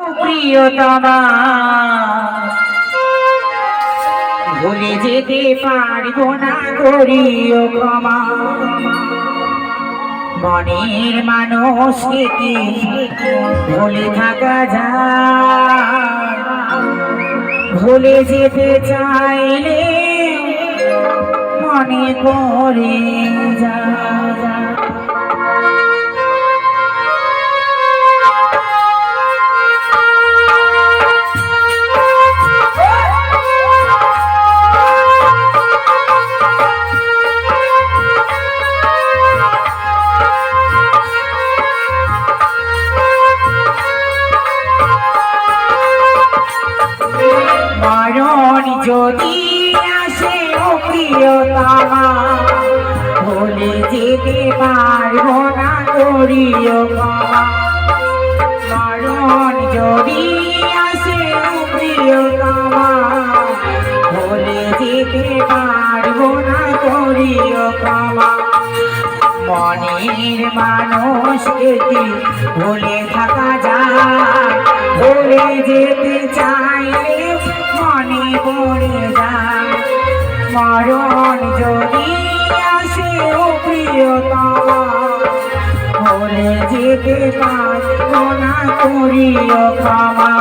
প্রিয়তমা। ভুলে যেতে পারব না করিও ক্ষমা। মনের মানুষকে কি ভুলে থাকা যায়। ভুলে যেতে চাইলে মনে পড়ে আসে ও প্রিয়তমা ভুলে যেতে পারব না করিও মরণ যদি আসে ও প্রিয়তমা ভুলে যেতে পারব না করিও মনের মানুষকে ভুলে থাকা যায়। ভুলে যেতে চাইলে মনে পড়ে যায়। ভুলে যেতে পারব না করিও ক্ষমা।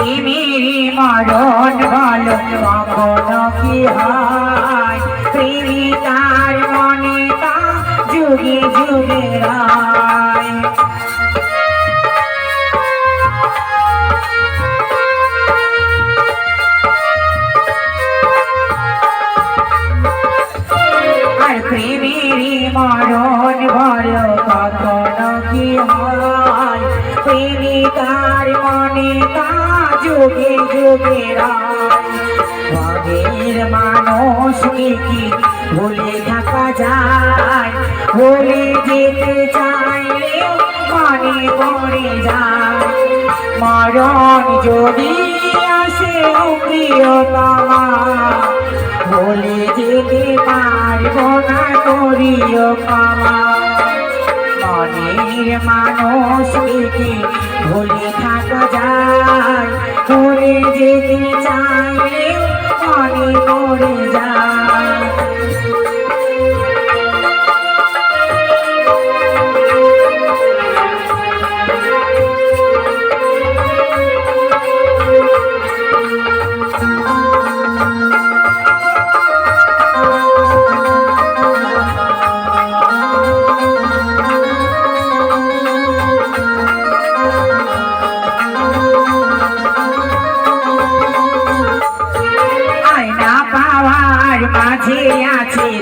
প্রেমের মরণ বলো কখনো কি হয়? প্রেমিকার মনে তা যুগে যুগে রায়। মরণ বলো কখনো কি হয়? প্রেমিকার মনে তা যুগে যুগে রাগের মানুষকে কি ভুলে থাকা যায় ভুলে যেতে চাইলে মনে পড়ে যায়। মরণ যদি আসে প্রিয়তমা ভুলে যেতে পারব না করিও ক্ষমা। মনের মানুষকে ভুলে থাকা যায়। করে যেতে চাইলে মনে পড়ে যায়।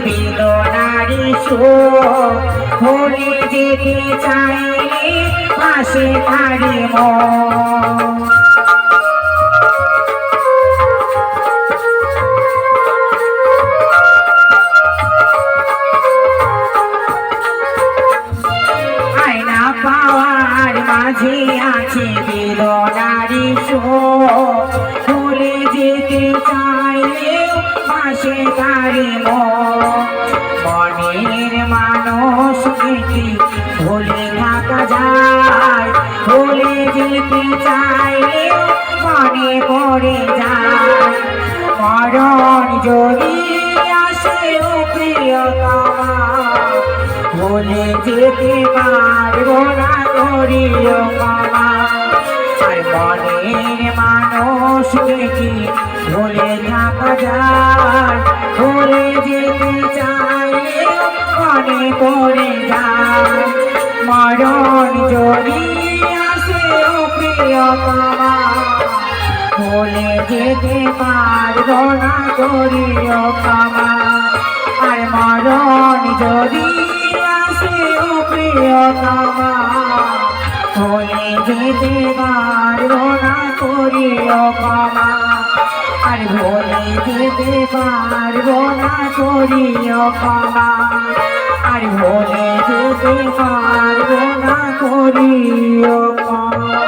বেদনারি ভুলে যেতে চাইলে পাশে থারে আয়না পাওয়ার মাঝে আছে বেদনারি শোক। ভুলে যেতে চাইলেও পাশে তারে মনের মানুষকে কি ভুলে থাকা যায় ভুলে যেতে চাইলেও মনে পড়ে যায়। মরণ যদি ও প্রিয়তমা ভুলে যেতে পারব কি ভুলে থাকা যায় ভুলে যেতে চাইলে মনে পড়ে যায়। মরণ যদি আসে, ও প্রিয়তমা ভুলে যেতে পারব না করিও ক্ষমা আর মরণ যদি আসে, ও প্রিয়তমা ভুলে যেতে পারব না করিও ক্ষমা। আর ভুলে যেতে পারব না, করিও ক্ষমা। আর ভুলে যেতে পারব না, করিও ক্ষমা।